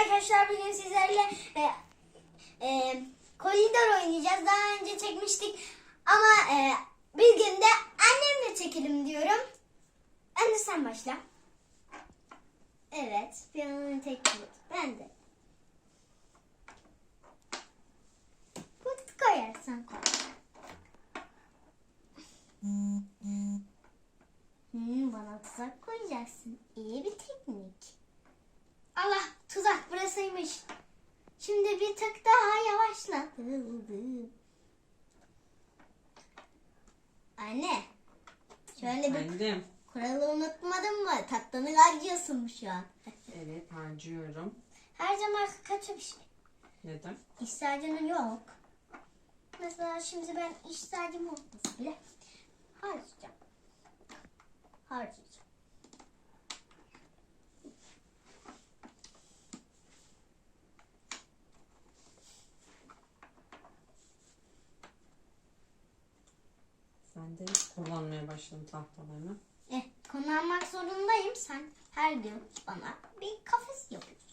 arkadaşlar bugün sizlerle e, e, koridor oynayacağız. Daha önce çekmiştik ama e, bir gün de annemle çekelim diyorum. Anne sen başla. Evet, piyanonun tek. Ben de. Put koyarsan koy. Hmm, bana tuzak koyacaksın. İyi bir teknik. Allah tuzak burasıymış. Şimdi bir tık daha yavaşladım. Anne. Şöyle bir Efendim. kuralı unutmadın mı? Tatlını harcıyorsun şu an. Evet harcıyorum. Her zaman kötü bir şey. Neden? İş harcının yok. Mesela şimdi ben harcım olmasa bile harcayacağım. Harcayacağım. Sen de kullanmaya başladın tahtalarını. Eh, kullanmak zorundayım. Sen her gün bana bir kafes yapıyorsun.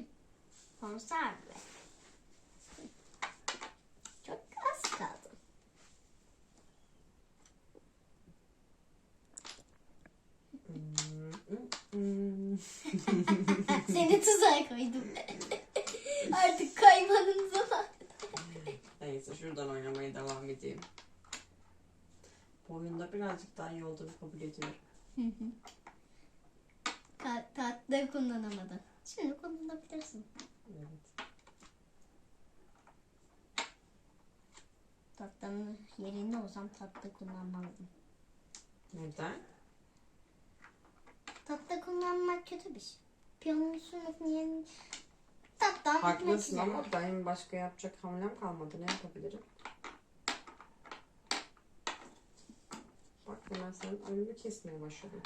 Konserve. Çok az kaldı. Hmm, hmm, hmm. Seni tuzağa koydum. Artık kaymanın zamanı. Neyse şuradan oynamaya devam edeyim. Bu oyunda birazcık daha iyi olduğunu kabul ediyorum. Ta- tatlı kullanamadın. Şimdi kullanabilirsin. Evet. Tatlının yerinde olsam tatlı kullanmazdım. Neden? Kullanmak kötü bir şey. Sınıfın yerine tattan Haklısın ama benim başka yapacak hamlem kalmadı. Ne yapabilirim? Bak hemen senin önünü kesmeye başladım.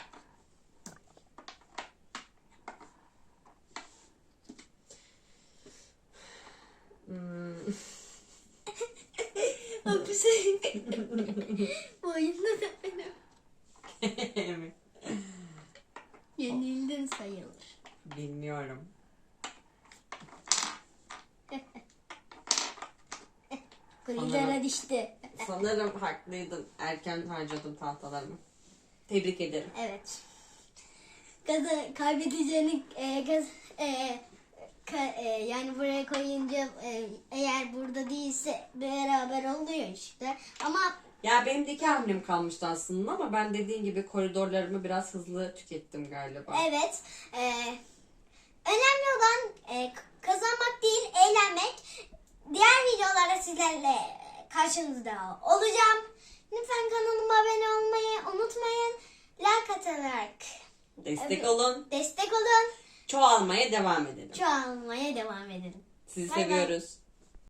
Hmm. Hapise. Bu oyunda da benim. Yenildin sayılır. Bilmiyorum. Anladım. düştü. Sanırım haklıydın. Erken harcadım tahtalarımı. Tebrik ederim. Evet. Kazı kaybedeceğini e, kaz, e, ka- e, yani buraya koyunca e, eğer burada değilse beraber oluyor işte. Ama Ya benim de iki hamlem kalmıştı aslında ama ben dediğin gibi koridorlarımı biraz hızlı tükettim galiba. evet e, önemli olan e, kazanmak değil eğlenmek. Diğer videolarda sizlerle karşınızda olacağım. Lütfen kanalıma abone olmayı unutmayın. Like atarak Destek Evet. olun. destek olun. Çoğalmaya devam edelim. Çoğalmaya devam edelim. Sizi bay. seviyoruz.